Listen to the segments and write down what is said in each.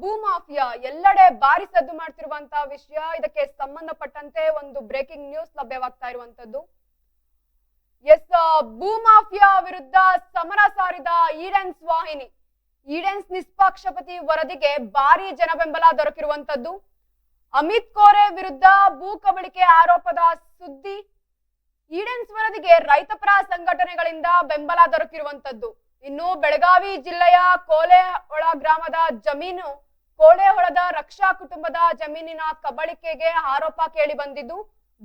ಭೂ ಮಾಫಿಯಾ ಎಲ್ಲೆಡೆ ಭಾರಿ ಸದ್ದು ಮಾಡ್ತಿರುವಂತಹ ವಿಷಯ. ಇದಕ್ಕೆ ಸಂಬಂಧಪಟ್ಟಂತೆ ಒಂದು ಬ್ರೇಕಿಂಗ್ ನ್ಯೂಸ್ ಲಭ್ಯವಾಗ್ತಾ ಇರುವಂತದ್ದು ಎಸ್ ಭೂ ಮಾಫಿಯಾ ವಿರುದ್ಧ ಸಮರ ಸಾರಿದ ಈಡೆನ್ಸ್ ವಾಹಿನಿ ಈಡೆನ್ಸ್ ನಿಷ್ಪಕ್ಷಪತಿ ವರದಿಗೆ ಭಾರಿ ಜನಬೆಂಬಲ ದೊರಕಿರುವಂತದ್ದು ಅಮಿತ್ ಕೋರೆ ವಿರುದ್ಧ ಭೂ ಕಬಳಿಕೆ ಆರೋಪದ ಸುದ್ದಿ. ಈಡೆನ್ಸ್ ವರದಿಗೆ ರೈತಪರ ಸಂಘಟನೆಗಳಿಂದ ಬೆಂಬಲ ದೊರಕಿರುವಂತದ್ದು ಇನ್ನು ಬೆಳಗಾವಿ ಜಿಲ್ಲೆಯ ಕೋಲೆಹೊಳ ಗ್ರಾಮದ ಜಮೀನು ಕೋಳೆಹೊಳದ ರಕ್ಷಾ ಕುಟುಂಬದ ಜಮೀನಿನ ಕಬಳಿಕೆಗೆ ಆರೋಪ ಕೇಳಿ ಬಂದಿದ್ದು,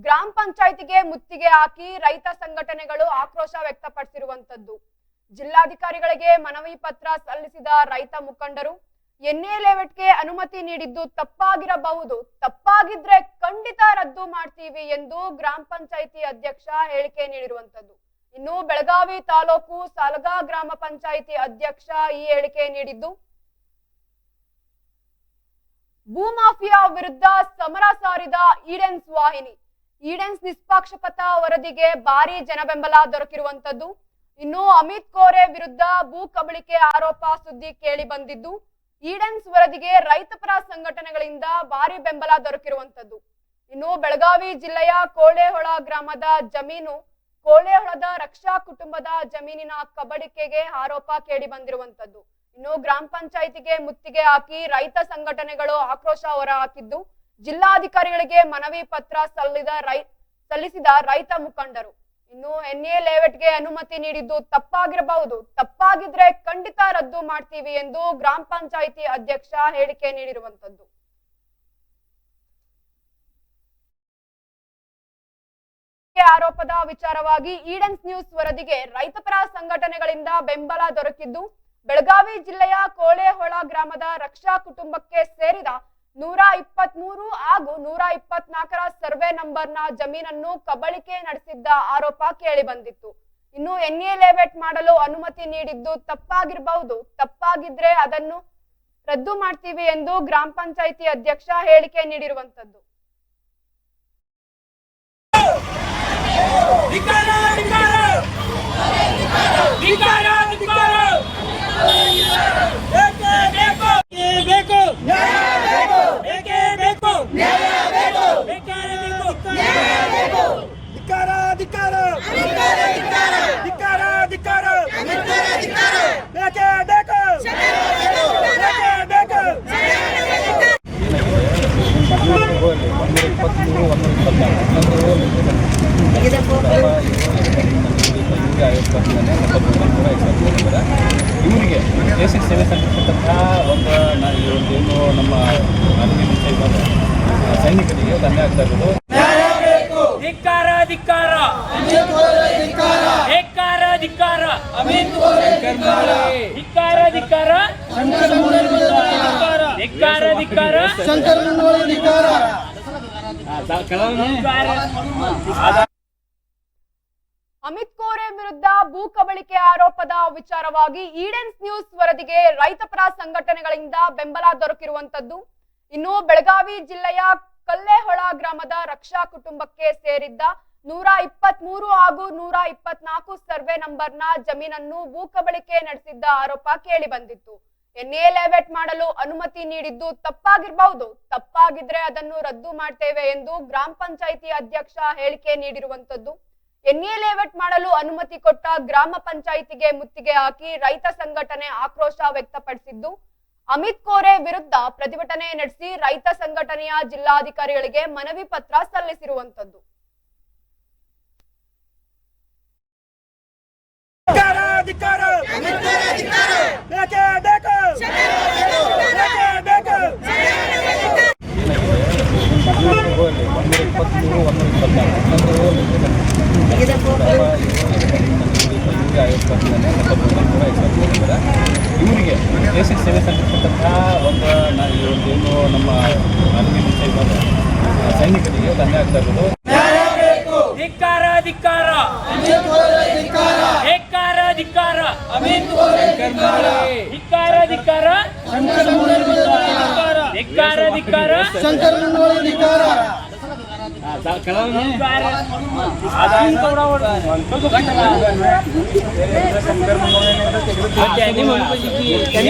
ಗ್ರಾಮ ಪಂಚಾಯಿತಿಗೆ ಮುತ್ತಿಗೆ ಹಾಕಿ ರೈತ ಸಂಘಟನೆಗಳು ಆಕ್ರೋಶ ವ್ಯಕ್ತಪಡಿಸಿರುವಂತದ್ದು ಜಿಲ್ಲಾಧಿಕಾರಿಗಳಿಗೆ ಮನವಿ ಪತ್ರ ಸಲ್ಲಿಸಿದ ರೈತ ಮುಖಂಡರು ಎನ್ಎ ಲೇಔಟ್ಗೆ ಅನುಮತಿ ನೀಡಿದ್ದು ತಪ್ಪಾಗಿರಬಹುದು, ತಪ್ಪಾಗಿದ್ರೆ ಖಂಡಿತ ರದ್ದು ಮಾಡ್ತೀವಿ ಎಂದು ಗ್ರಾಮ ಪಂಚಾಯಿತಿ ಅಧ್ಯಕ್ಷ ಹೇಳಿಕೆ ನೀಡಿರುವಂತದ್ದು ಇನ್ನು ಬೆಳಗಾವಿ ತಾಲೂಕು ಸಾಲಗಾ ಗ್ರಾಮ ಪಂಚಾಯಿತಿ ಅಧ್ಯಕ್ಷ ಈ ಹೇಳಿಕೆ ನೀಡಿದ್ದು, ಭೂಮಾಫಿಯಾ ವಿರುದ್ಧ ಸಮರ ಸಾರಿದ ಈಡೆನ್ಸ್ ವಾಹಿನಿ. ಈಡೆನ್ಸ್ ನಿಷ್ಪಕ್ಷಪಾತ ವರದಿಗೆ ಭಾರಿ ಜನಬೆಂಬಲ ದೊರಕಿರುವಂತದ್ದು ಇನ್ನು ಅಮಿತ್ ಕೋರೆ ವಿರುದ್ಧ ಭೂ ಕಬಳಿಕೆ ಆರೋಪ ಸುದ್ದಿ ಕೇಳಿ ಬಂದಿದ್ದು, ಈಡೆನ್ಸ್ ವರದಿಗೆ ರೈತಪರ ಸಂಘಟನೆಗಳಿಂದ ಭಾರಿ ಬೆಂಬಲ ದೊರಕಿರುವಂತದ್ದು ಇನ್ನು ಬೆಳಗಾವಿ ಜಿಲ್ಲೆಯ ಕೋಳೆಹೊಳ ಗ್ರಾಮದ ಜಮೀನು ಕೋಳೆಹೊಳದ ರಕ್ಷಾ ಕುಟುಂಬದ ಜಮೀನಿನ ಕಬಳಿಕೆಗೆ ಆರೋಪ ಕೇಳಿ ಬಂದಿರುವಂತದ್ದು ಇನ್ನು ಗ್ರಾಮ ಪಂಚಾಯಿತಿಗೆ ಮುತ್ತಿಗೆ ಹಾಕಿ ರೈತ ಸಂಘಟನೆಗಳು ಆಕ್ರೋಶ ಹೊರಹಾಕಿದ್ದು, ಜಿಲ್ಲಾಧಿಕಾರಿಗಳಿಗೆ ಮನವಿ ಪತ್ರ ಸಲ್ಲಿದ ರೈ, ಸಲ್ಲಿಸಿದ ರೈತ ಮುಖಂಡರು. ಇನ್ನು ಎನ್ಎ ಲೇಔಟ್ಗೆ ಅನುಮತಿ ನೀಡಿದ್ದು ತಪ್ಪಾಗಿರಬಹುದು. ತಪ್ಪಾಗಿದ್ರೆ ಖಂಡಿತ ರದ್ದು ಮಾಡ್ತೀವಿ ಎಂದು ಗ್ರಾಮ ಪಂಚಾಯಿತಿ ಅಧ್ಯಕ್ಷ ಹೇಳಿಕೆ ನೀಡಿರುವಂತದ್ದು ಈ ಆರೋಪದ ವಿಚಾರವಾಗಿ ಈಡನ್ಸ್ ನ್ಯೂಸ್ ವರದಿಗೆ ರೈತಪರ ಸಂಘಟನೆಗಳಿಂದ ಬೆಂಬಲ ದೊರಕಿದ್ದು, ಬೆಳಗಾವಿ ಜಿಲ್ಲೆಯ ಕೋಳೆಹೊಳ ಗ್ರಾಮದ ರಕ್ಷಾ ಕುಟುಂಬಕ್ಕೆ ಸೇರಿದ ನೂರ ಇಪ್ಪತ್ಮೂರು ಹಾಗೂ ನೂರ ಇಪ್ಪತ್ನಾಲ್ಕರ ಸರ್ವೆ ನಂಬರ್ನ ಜಮೀನನ್ನು ಕಬಳಿಕೆ ನಡೆಸಿದ್ದ ಆರೋಪ ಕೇಳಿ ಬಂದಿತ್ತು ಇನ್ನು ಎನ್ಎ ಲೇವೆಟ್ ಮಾಡಲು ಅನುಮತಿ ನೀಡಿದ್ದು ತಪ್ಪಾಗಿರಬಹುದು. ತಪ್ಪಾಗಿದ್ರೆ ಅದನ್ನು ರದ್ದು ಮಾಡ್ತೀವಿ ಎಂದು ಗ್ರಾಮ ಪಂಚಾಯಿತಿ ಅಧ್ಯಕ್ಷ ಹೇಳಿಕೆ ನೀಡಿರುವಂತದ್ದು ಒಂದು ಇಪ್ಪತ್ತ್ಮೂರು ಒಂದು ಇಪ್ಪತ್ತ್ನಾಲ್ಕು ಇವರಿಗೆ ದೇಶಕ್ಕೆ ಸೇವೆ ಸಲ್ಲಿಸತಕ್ಕಂತಹ ಒಂದು ಏನು ನಮ್ಮ ಸೈನಿಕರಿಗೆ ದಂಡ ಆಗ್ತಾ ಇರೋದು ಧಿಕ್ಕಾರ. ಧಿಕ್ಕಾರ ಧಿಕ್ಕಾರ. ಧಿಕ್ಕಾರ ಧಿಕ್ಕಾರ ಧಿಕ್ಕಾರ ಧಿಕ್ಕಾರ ಧಿಕ್ಕಾರ. ಅಮಿತ್ ಕೋರೆ ವಿರುದ್ಧ ಭೂ ಕಬಳಿಕೆ ಆರೋಪದ ವಿಚಾರವಾಗಿ ಈಡೆನ್ಸ್ ನ್ಯೂಸ್ ವರದಿಗೆ ರೈತಪರ ಸಂಘಟನೆಗಳಿಂದ ಬೆಂಬಲ ದೊರಕಿರುವಂತದ್ದು ಇನ್ನು ಬೆಳಗಾವಿ ಜಿಲ್ಲೆಯ ಕಲ್ಲೇಹೊಳ ಗ್ರಾಮದ ರಕ್ಷಾ ಕುಟುಂಬಕ್ಕೆ ಸೇರಿದ್ದ ನೂರ ಇಪ್ಪತ್ಮೂರು ಹಾಗೂ ನೂರ ಇಪ್ಪತ್ನಾಲ್ಕು ಸರ್ವೆ ನಂಬರ್ನ ಜಮೀನನ್ನು ಭೂ ಕಬಳಿಕೆ ನಡೆಸಿದ್ದ ಆರೋಪ ಕೇಳಿ ಬಂದಿತ್ತು ಎನ್ಎ ಲೇಔಟ್ ಮಾಡಲು ಅನುಮತಿ ನೀಡಿದ್ದು ತಪ್ಪಾಗಿರಬಹುದು. ತಪ್ಪಾಗಿದ್ರೆ ಅದನ್ನು ರದ್ದು ಮಾಡ್ತೇವೆ ಎಂದು ಗ್ರಾಮ ಪಂಚಾಯಿತಿ ಅಧ್ಯಕ್ಷ ಹೇಳಿಕೆ ನೀಡಿರುವಂತದ್ದು ಎನ್ಎ ಲೇಔಟ್ ಮಾಡಲು ಅನುಮತಿ ಕೊಟ್ಟ ಗ್ರಾಮ ಪಂಚಾಯಿತಿಗೆ ಮುತ್ತಿಗೆ ಹಾಕಿ ರೈತ ಸಂಘಟನೆ ಆಕ್ರೋಶ ವ್ಯಕ್ತಪಡಿಸಿದ್ದು. ಅಮಿತ್ ಕೋರೆ ವಿರುದ್ಧ ಪ್ರತಿಭಟನೆ ನಡೆಸಿ ರೈತ ಸಂಘಟನೆಯ ಜಿಲ್ಲಾಧಿಕಾರಿಗಳಿಗೆ ಮನವಿ ಪತ್ರ ಸಲ್ಲಿಸಿರುವಂತದ್ದು ಧಿಕ್ಕಾರ ಬೇಕೇ ಬೇಕು. ಬೇಕೇ ಬೇಕು. ಇವರಿಗೆ ದೇಶಕ್ಕೆ ಸೇವೆ ಸಲ್ಲಿಸ್ತಕ್ಕಂಥ ಒಂದು ನಾವು ಏನು ನಮ್ಮ ಸೈನಿಕರಿಗೆ ತೊಂದರೆ ಆಗ್ತಾ ಇರೋದು. ಧಿಕ್ಕಾರ ಧಿಕ್ಕಾರ ಧಿಕ್ಕಾರ ಧಿಕ್ಕಾರ ಧಿಕ್ಕಾರ त्यांनी म्हणू पाहिजे की त्यांनी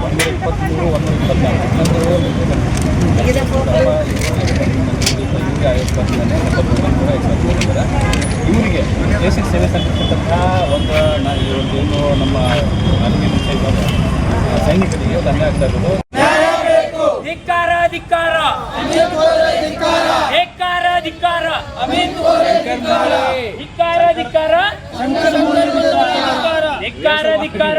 ಒಂದೂರ ಇಪ್ಪತ್ತ್ಮೂರು ಒಂದೂರ ಇಪ್ಪತ್ನಾಲ್ಕು ಇವರಿಗೆ ದೇಶದ ಸೇವೆ ಸಲ್ಲಿಸತಕ್ಕಂಥ ಒಂದು ನಾ ಈ ಒಂದು ಏನು ನಮ್ಮ ಆರ್ಮಿ ಮುಂಚೆ ಸೈನಿಕರಿಗೆ ಅನ್ಯಾಯ ಆಗ್ತಾ ಇರೋದು ಧಿಕ್ಕಾರ. ಧಿಕ್ಕಾರ ಧಿಕ್ಕಾರ. ಧಿಕ್ಕಾರ ಧಿಕ್ಕಾರ ಧಿಕ್ಕಾರ ಧಿಕ್ಕಾರ ಧಿಕ್ಕಾರ.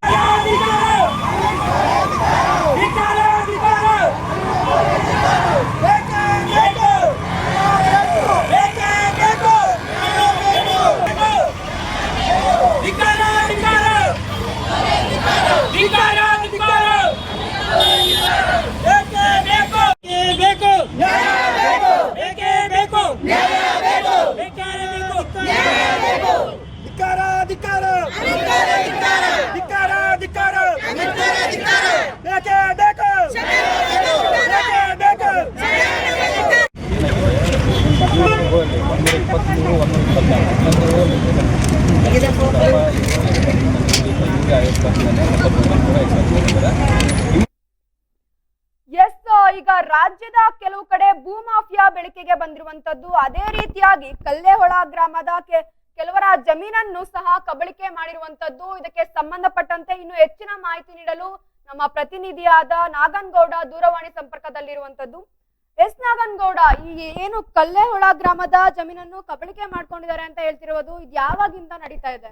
ಈಗ ರಾಜ್ಯದ ಕೆಲವು ಕಡೆ ಭೂಮಾಫಿಯಾ ಬೆಳಕಿಗೆ ಬಂದಿರುವಂತದ್ದು ಅದೇ ರೀತಿಯಾಗಿ ಕಲ್ಲೇಹೊಳ ಗ್ರಾಮದ ಕೆಲವರ ಜಮೀನನ್ನು ಸಹ ಕಬಳಿಕೆ ಮಾಡಿರುವಂತದ್ದು ಇದಕ್ಕೆ ಸಂಬಂಧಪಟ್ಟಂತೆ ಇನ್ನು ಹೆಚ್ಚಿನ ಮಾಹಿತಿ ನೀಡಲು ನಮ್ಮ ಪ್ರತಿನಿಧಿಯಾದ ನಾಗನ್ಗೌಡ ದೂರವಾಣಿ ಸಂಪರ್ಕದಲ್ಲಿರುವಂತದ್ದು. ಎಸ್ ನಾಗನ್ಗೌಡ ಈ ಏನು ಕಲ್ಲೇಹೊಳ ಗ್ರಾಮದ ಜಮೀನನ್ನು ಕಬಳಿಕೆ ಮಾಡ್ಕೊಂಡಿದ್ದಾರೆ ಅಂತ ಹೇಳ್ತಿರೋದು ಇದು ಯಾವಾಗಿಂದ ನಡೀತಾ ಇದೆ?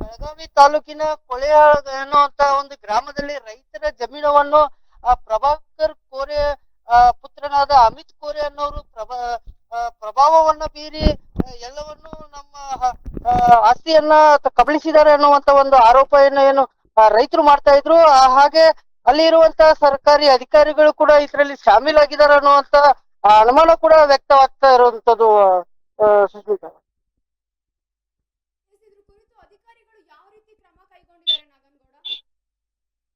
ಬೆಳಗಾವಿ ತಾಲೂಕಿನ ಕೊಳೆಯಾಳ ಅನ್ನುವಂತ ಒಂದು ಗ್ರಾಮದಲ್ಲಿ ರೈತರ ಜಮೀನವನ್ನು ಪ್ರಭಾಕರ್ ಕೋರೆ ಪುತ್ರನಾದ ಅಮಿತ್ ಕೋರೆ ಅನ್ನೋರು ಪ್ರಭಾ ಪ್ರಭಾವವನ್ನ ಬೀರಿ ಎಲ್ಲವನ್ನು ನಮ್ಮ ಆಸ್ತಿಯನ್ನ ಕಬಳಿಸಿದ್ದಾರೆ ಅನ್ನುವಂತ ಒಂದು ಆರೋಪ ಏನು ರೈತರು ಮಾಡ್ತಾ ಇದ್ರು. ಹಾಗೆ ಅಲ್ಲಿ ಇರುವಂತಹ ಸರ್ಕಾರಿ ಅಧಿಕಾರಿಗಳು ಕೂಡ ಇದರಲ್ಲಿ ಶಾಮೀಲಾಗಿದ್ದಾರೆ ಅನ್ನುವಂತ ಅನುಮಾನ ಕೂಡ ವ್ಯಕ್ತವಾಗ್ತಾ ಇರುವಂತದ್ದು ಸುಶ್ಮಿತಾ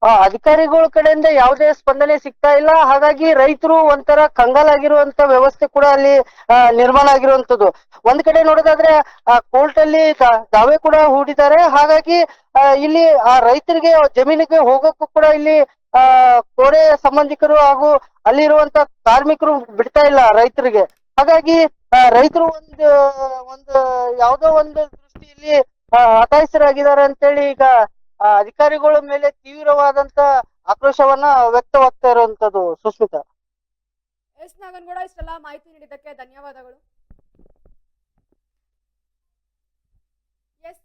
ಆ, ಅಧಿಕಾರಿಗಳ ಕಡೆಯಿಂದ ಯಾವುದೇ ಸ್ಪಂದನೆ ಸಿಗ್ತಾ ಇಲ್ಲ. ಹಾಗಾಗಿ ರೈತರು ಒಂಥರ ಕಂಗಾಲಾಗಿರುವಂತ ವ್ಯವಸ್ಥೆ ಕೂಡ ಅಲ್ಲಿ ನಿರ್ಮಾಣ ಆಗಿರುವಂತದ್ದು ಒಂದ್ ಕಡೆ ನೋಡೋದಾದ್ರೆ, ಆ ಕೋರ್ಟ್ ಅಲ್ಲಿ ದಾವೆ ಕೂಡ ಹೂಡಿದ್ದಾರೆ. ಹಾಗಾಗಿ ಇಲ್ಲಿ ಆ ರೈತರಿಗೆ ಜಮೀನಿಗೆ ಹೋಗೋಕ್ಕೂ ಕೂಡ ಇಲ್ಲಿ ಆ ಕೋರೆ ಸಂಬಂಧಿಕರು ಹಾಗೂ ಅಲ್ಲಿರುವಂತ ಕಾರ್ಮಿಕರು ಬಿಡ್ತಾ ಇಲ್ಲ ರೈತರಿಗೆ. ಹಾಗಾಗಿ ರೈತರು ಒಂದು ಒಂದು ಯಾವ್ದೋ ಒಂದು ದೃಷ್ಟಿಯಲ್ಲಿ ಆ, ಹತಾಶರಾಗಿದ್ದಾರೆ ಅಂತೇಳಿ ಈಗ ಅಧಿಕಾರಿಗಳ ಮೇಲೆ ತೀವ್ರವಾದಂತ ಆಕ್ರೋಶವನ್ನ ವ್ಯಕ್ತವಾಗ್ತಾ ಇರುವಂತದ್ದು ಸುಸ್ಮಿತಾ. ಎಸ್ ನಾಗನ್ಗೌಡ ಇಷ್ಟೆಲ್ಲ ಮಾಹಿತಿ ನೀಡಿದ್ದಕ್ಕೆ ಧನ್ಯವಾದಗಳು. ಎಸ್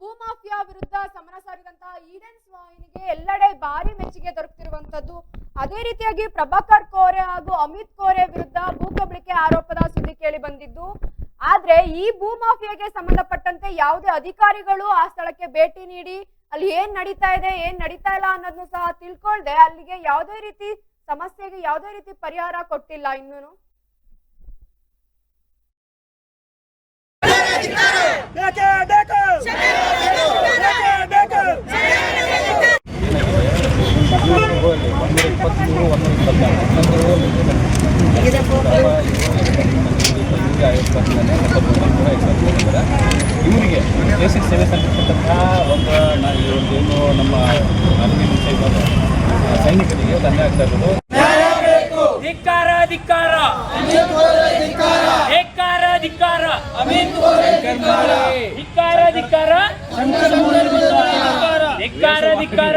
ಭೂಮಾಫಿಯಾ ವಿರುದ್ಧ ಸಮರ ಸಾರಿದಂತಹ ಈಡನ್ ವಾಹಿನಿಗೆ ಎಲ್ಲೆಡೆ ಭಾರಿ ಮೆಚ್ಚುಗೆ ದೊರಕುತ್ತಿರುವಂತದ್ದು ಅದೇ ರೀತಿಯಾಗಿ ಪ್ರಭಾಕರ್ ಕೋರೆ ಹಾಗೂ ಅಮಿತ್ ಕೋರೆ ವಿರುದ್ಧ ಭೂ ಕಬಳಿಕೆ ಆರೋಪದ ಸುದ್ದಿ ಕೇಳಿ ಬಂದಿದ್ದು ಆದ್ರೆ ಈ ಭೂಮಾಫಿಯಾಗೆ ಸಂಬಂಧಪಟ್ಟಂತೆ ಯಾವುದೇ ಅಧಿಕಾರಿಗಳು ಆ ಸ್ಥಳಕ್ಕೆ ಭೇಟಿ ನೀಡಿ ಅಲ್ಲಿ ಏನ್ ನಡೀತಾ ಇದೆ ಏನ್ ನಡೀತಾ ಇಲ್ಲ ಅನ್ನೋದನ್ನು ಸಹ ತಿಳ್ಕೊಳ್ದೆ ಅಲ್ಲಿಗೆ ಯಾವುದೇ ರೀತಿ ಸಮಸ್ಯೆಗೆ ಯಾವುದೇ ರೀತಿ ಪರಿಹಾರ ಕೊಟ್ಟಿಲ್ಲ ಇನ್ನೂ ಬೇಕು ಬೇಕೇ ಬೇಕು ಒಂದೂರ ಇಪ್ಪತ್ತ್ಮೂರು ಒಂದೂರ ಇಪ್ಪತ್ನಾಲ್ಕು ಇವರಿಗೆ ದೇಶದ ಸೇವೆ ಸಲ್ಲಿಸತಕ್ಕಂಥ ಒಂದು ಏನು ನಮ್ಮ ಆ, ಸೈನಿಕರಿಗೆ ಅನ್ಯಾಯ ಆಗ್ತಾ ಇರೋದು. ಧಿಕ್ಕಾರ ಧಿಕ್ಕಾರ. ಧಿಕ್ಕಾರ. ಧಿಕ್ಕಾರ ಧಿಕ್ಕಾರ. ಧಿಕ್ಕಾರ. ಧಿಕ್ಕಾರ ಧಿಕ್ಕಾರ.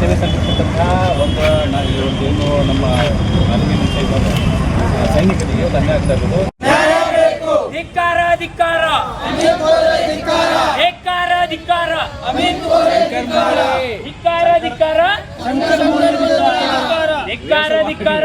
ಸೇವೆ ಸಲ್ಲಿಸತಕ್ಕಂಥ ಒಂದು ನಾವು ಈ ಒಂದು ಏನು ನಮ್ಮ ಸೈನಿಕರಿಗೆ ಅನ್ಯಾಯ ಆಗ್ತಾ ಇರೋದು ಧಿಕ್ಕಾರ ಧಿಕ್ಕಾರ. ಧಿಕ್ಕಾರ. ಧಿಕ್ಕಾರ ಧಿಕ್ಕಾರ. ಧಿಕ್ಕಾರ. ಧಿಕ್ಕಾರ ಧಿಕ್ಕಾರ.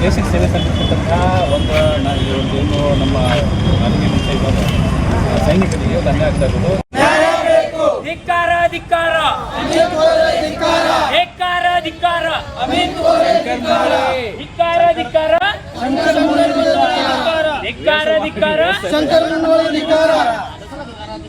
ಇವರಿಗೆ ದೇಶ ಸೇವೆ ಸಲ್ಲಿಸತಕ್ಕಂಥ ಒಂದು ನಾ- ಈ ಒಂದು ಏನು ನಮ್ಮ ಸೈನಿಕರಿಗೆ ಅದು ಅನ್ಯಾಯ ಆಗ್ತಾ ಇರೋದು ಧಿಕ್ಕಾರ ಧಿಕ್ಕಾರ ಧಿಕ್ಕಾರ ಧಿಕ್ಕಾರ ಧಿಕ್ಕಾರ ಧಿಕ್ಕಾರ ಧಿಕ್ಕಾರ ಧಿಕ್ಕಾರ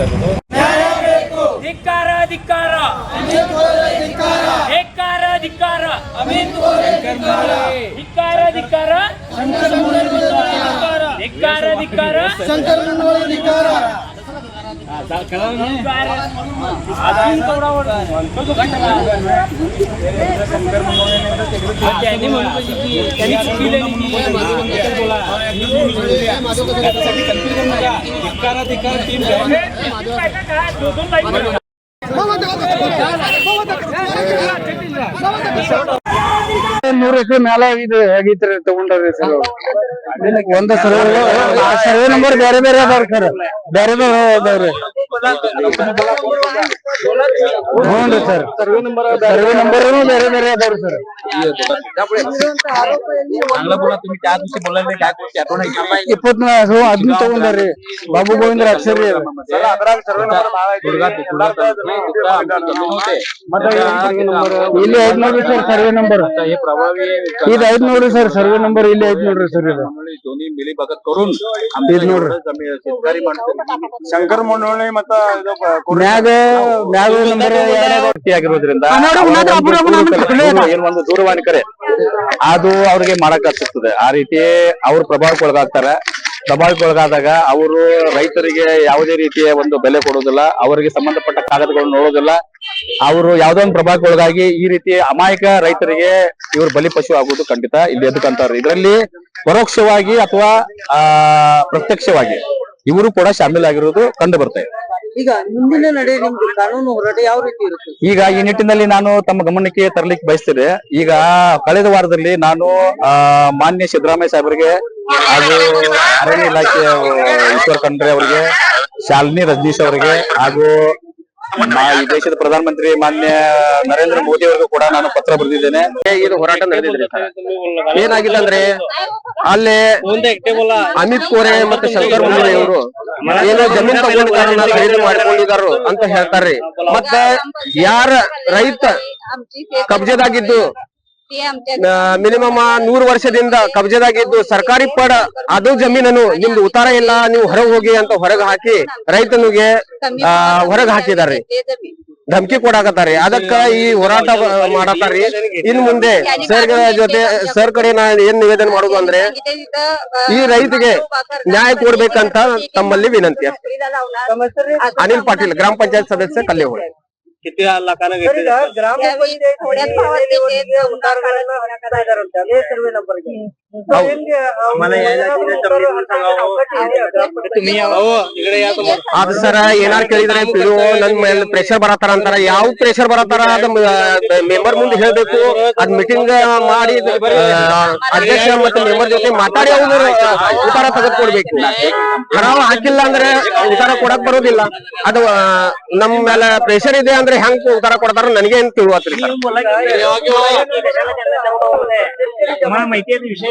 ಇರೋದು ಧಿಕ್ಕಾರ ಧಿಕ್ಕಾರ. ಧಿಕ್ಕಾರ ಧಿಕ್ಕಾರ. ಧಿಕ್ಕಾರ. ಧಿಕ್ಕಾರ ಧಿಕ್ಕಾರ. ಧಿಕ್ಕಾರ ನೂರು ಎಕರೆ ಮೇಲೆ ಇದು ಆಗೈತ್ರಿ ತಗೊಂಡ್ರಿ ಸರ್ ಒಂದ ಸರ್ವೆ ಸರ್ವೆ ನಂಬರ್ ಬೇರೆ ಬೇರೆ ಅದಾವ್ರಿ ಸರ್. ಬೇರೆ ಬೇರೆ ಅದಾವ್ರಿ. ಹ್ಞೂ sir survey number survey number ಬೇರೆ ಬೇರೆ ಅದಾವ್ರಿ ಸರ್ चांगला बोला तुम्ही त्या दिवशी बोलला नाही काय गोष्टी आठवण आहे का? ಇಪ್ಪತ್ನಾಲ್ಕು ಅದನ್ನ ತಗೊಂಡಾರಿ ಬಾಬು ಗೋವಿಂದ್ರ ಅಕ್ಷರಿ ಅದು. गुडघा गुडघा तुटला, आमचं चालू नव्हते. ಇಲ್ಲಿ ಐದ್ ನೋಡ್ರಿ ಸರ್ ಸರ್ವೆ ನಂಬರ್ आता हे प्रभावी ಇದು ಐದ್ ನೋಡ್ರಿ ಸರ್ ಸರ್ವೆ ನಂಬರ್ ಇಲ್ಲಿ ಐದ್ ನೋಡ್ರಿ ಸರ್ ಇದು त्यामुळे दोन्ही मिली भगत करून आमच्या ನೋಡ್ರಿ. एवढं जमीन शेतकरी माणसं ಶಂಕರ್ ಮೊಣ್ಣೋಳಿ ಮತ್ತ ಮ್ಯಾಗ ಮ್ಯಾಗ ನಂಬರ್ ಆಗಿರೋದ್ರಿಂದ. ಏನು ಒಂದು ದೂರವಾಣಿ ಕರೆ. ಅದು ಅವ್ರಿಗೆ ಮಾಡಕ್ ಹತ್ತಿರ್ತದೆ ಆ ರೀತಿ ಅವ್ರ ಪ್ರಭಾವಕ್ಕೆ ಒಳಗಾಗ್ತಾರೆ ಪ್ರಭಾವಕ್ಕೆ ಒಳಗಾದಾಗ ಅವರು ರೈತರಿಗೆ ಯಾವುದೇ ರೀತಿಯ ಒಂದು ಬೆಲೆ ಕೊಡೋದಿಲ್ಲ. ಅವರಿಗೆ ಸಂಬಂಧಪಟ್ಟ ಕಾಗದಗಳನ್ನು ನೋಡೋದಿಲ್ಲ. ಅವರು ಯಾವ್ದೋ ಒಂದು ಪ್ರಭಾವಕ್ಕೆ ಒಳಗಾಗಿ ಈ ರೀತಿ ಅಮಾಯಕ ರೈತರಿಗೆ ಇವರು ಬಲಿ ಪಶು ಆಗುವುದು ಖಂಡಿತ. ಇಲ್ಲಿ ಎದಕ್ಕಂತಾರೆ ಇದರಲ್ಲಿ ಪರೋಕ್ಷವಾಗಿ ಅಥವಾ ಆ ಪ್ರತ್ಯಕ್ಷವಾಗಿ ಇವರು ಕೂಡ ಶಾಮೀಲಾಗಿರುವುದು ಕಂಡು ಬರ್ತಾ ಇದೆ ಈಗ ಮುಂದಿನ ನಡೆ ನಿಮ್ದು ಕಾನೂನು ಹೋರಾಟ ಯಾವ ರೀತಿ ಇರುತ್ತೆ? ಈಗ ಈ ನಿಟ್ಟಿನಲ್ಲಿ ನಾನು ತಮ್ಮ ಗಮನಕ್ಕೆ ತರಲಿಕ್ಕೆ ಬಯಸ್ತೇನೆ ಈಗ ಕಳೆದ ವಾರದಲ್ಲಿ ನಾನು ಮಾನ್ಯ ಸಿದ್ದರಾಮಯ್ಯ ಸಾಹೇಬರಿಗೆ ಹಾಗೂ ಅರಣ್ಯ ಇಲಾಖೆಯ ಈಶ್ವರ್ ಖಂಡ್ರೆ ಅವರಿಗೆ, ಶಾಲಿನಿ ರಜನೀಶ್ ಅವರಿಗೆ ಹಾಗೂ ಈ ದೇಶದ ಪ್ರಧಾನಮಂತ್ರಿ ಮಾನ್ಯ ನರೇಂದ್ರ ಮೋದಿ ಅವರಿಗೂ ಕೂಡ ನಾನು ಪತ್ರ ಬರೆದಿದ್ದೇನೆ. ಇದು ಹೋರಾಟ ನಡೆದಿದೆ ಏನಾಗಿದೆ ಅಂದ್ರೆ ಅಲ್ಲಿ ಅಮಿತ್ ಕೋರೆ ಮತ್ತೆ ಶಂಕರ್ ಮುರಾಯ್ ಅವರು ಏನೋ ಜಮೀನ್ ಕಾರಣ ಖರೀದಿ ಮಾಡ್ಕೊಂಡಿದ್ದಾರು ಅಂತ ಹೇಳ್ತಾರ್ರಿ ಮತ್ತೆ ಯಾರ ರೈತ ಕಬ್ಜೆದಾಗಿದ್ದು ಮಿನಿಮಮ್ ನೂರು ವರ್ಷದಿಂದ ಕಬ್ಜೆದಾಗಿದ್ದು ಸರ್ಕಾರಿ ಪಡ, ಅದು ಜಮೀನನ್ನು ನಿಮ್ದು ಉತ್ತಾರ ಇಲ್ಲ, ನೀವು ಹೊರಗೆ ಹೋಗಿ ಅಂತ ಹೊರಗೆ ಹಾಕಿ ರೈತನಿಗೆ ಹೊರಗೆ ಹಾಕಿದಾರೆ ಧಮಕಿ ಕೊಡಾಕತ್ತಾರಿ ಅದಕ್ಕ ಈ ಹೋರಾಟ ಮಾಡತಾರಿ ಇನ್ ಮುಂದೆ ಸರ್ ಜೊತೆ, ಸರ್ ಕಡೆ ನಾ ಏನ್ ನಿವೇದನೆ ಮಾಡುದು ಅಂದ್ರೆ, ಈ ರೈತಿಗೆ ನ್ಯಾಯ ಕೊಡ್ಬೇಕಂತ ತಮ್ಮಲ್ಲಿ ವಿನಂತಿ. ಅನಿಲ್ ಪಾಟೀಲ್, ಗ್ರಾಮ ಪಂಚಾಯತ್ ಸದಸ್ಯ ಕಲ್ಲೇಹೊಳೆ किती लाखानं घेतले जातात? ग्रामपंचायत थोड्याच भावात ते उतार करायला सर्वे नंबर घ्या. ಅದ ಸರ ಏನಾರ ಕೇಳಿದ್ರೆ ನನ್ ಮೇಲೆ ಪ್ರೆಷರ್ ಬರತ್ತಾರ ಅಂತಾರ ಯಾವ ಪ್ರೆಷರ್ ಬರತ್ತಾರ ಅದ್ ಮೆಂಬರ್ ಮುಂದೆ ಹೇಳ್ಬೇಕು ಅದ್ ಮೀಟಿಂಗ್ ಮಾಡಿ ಅಧ್ಯಕ್ಷ ಮತ್ತೆ ಮೆಂಬರ್ ಜೊತೆ ಮಾತಾಡಿ ಅವ್ರು ಉತ್ತಾರ ತೆಗೆದುಕೊಡ್ಬೇಕು. ಹರಾವ ಹಾಕಿಲ್ಲ ಅಂದ್ರೆ ಉತ್ತಾರ ಕೊಡಕ್ ಬರೋದಿಲ್ಲ. ಅದು ನಮ್ ಮೇಲೆ ಪ್ರೆಷರ್ ಇದೆ ಅಂದ್ರೆ ಹೆಂಗ್ ಉತ್ತಾರ ಕೊಡ್ತಾರ ನನಗೆ ತಿಳುವ ಮಾಹಿತಿ ವಿಷಯ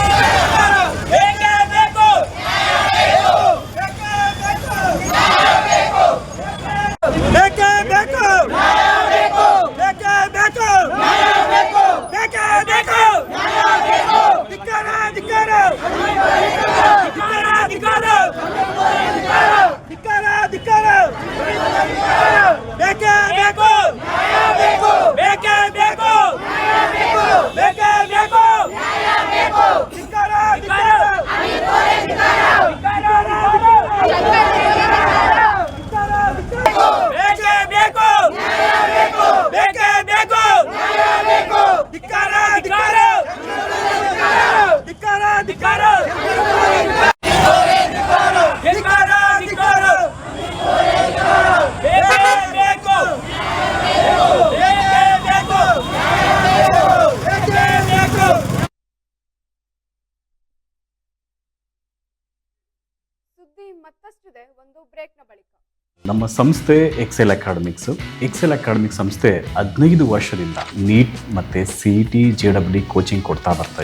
ಧಿಕ್ಕಾರ ಧಿಕ್ಕಾರ ಧಿಕ್ಕಾರ ಧಿಕ್ಕಾರ ಧಿಕ್ಕಾರ ಧಿಕ್ಕಾರ ಬೇಕೇ ಬೇಕು ಬೇಕೇ ಬೇಕು ಬೇಕೇ ಬೇಕು ಧಿಕ್ಕಾರ ಧಿಕ್ಕಾರ ಬೇಕೇ ಬೇಕು ಬೇಕೇ ಬೇಕು ಧಿಕ್ಕಾರ ಧಿಕ್ಕಾರ ಧಿಕ್ಕಾರ ಧಿಕ್ಕಾರ ಧಿಕ್ಕಾರ ಧಿಕ್ಕಾರ ಬೇಕೇ ಬೇಕು ಬೇಕೇ ಬೇಕು ಬೇಕೇ ಬೇಕು ಸುದ್ದಿ ಮತ್ತಷ್ಟಿದೆ, ಒಂದು ಬ್ರೇಕ್ನ ಬಳಿಕ. ನಮ್ಮ ಸಂಸ್ಥೆ ಎಕ್ಸೆಲ್ ಅಕಾಡೆಮಿಕ್ಸ್ ಎಕ್ಸೆಲ್ ಅಕಾಡೆಮಿಕ್ ಸಂಸ್ಥೆ ಹದಿನೈದು ವರ್ಷದಿಂದ ನೀಟ್ ಮತ್ತೆ C T J W coaching ಕೊಡ್ತಾ ಬರ್ತಾ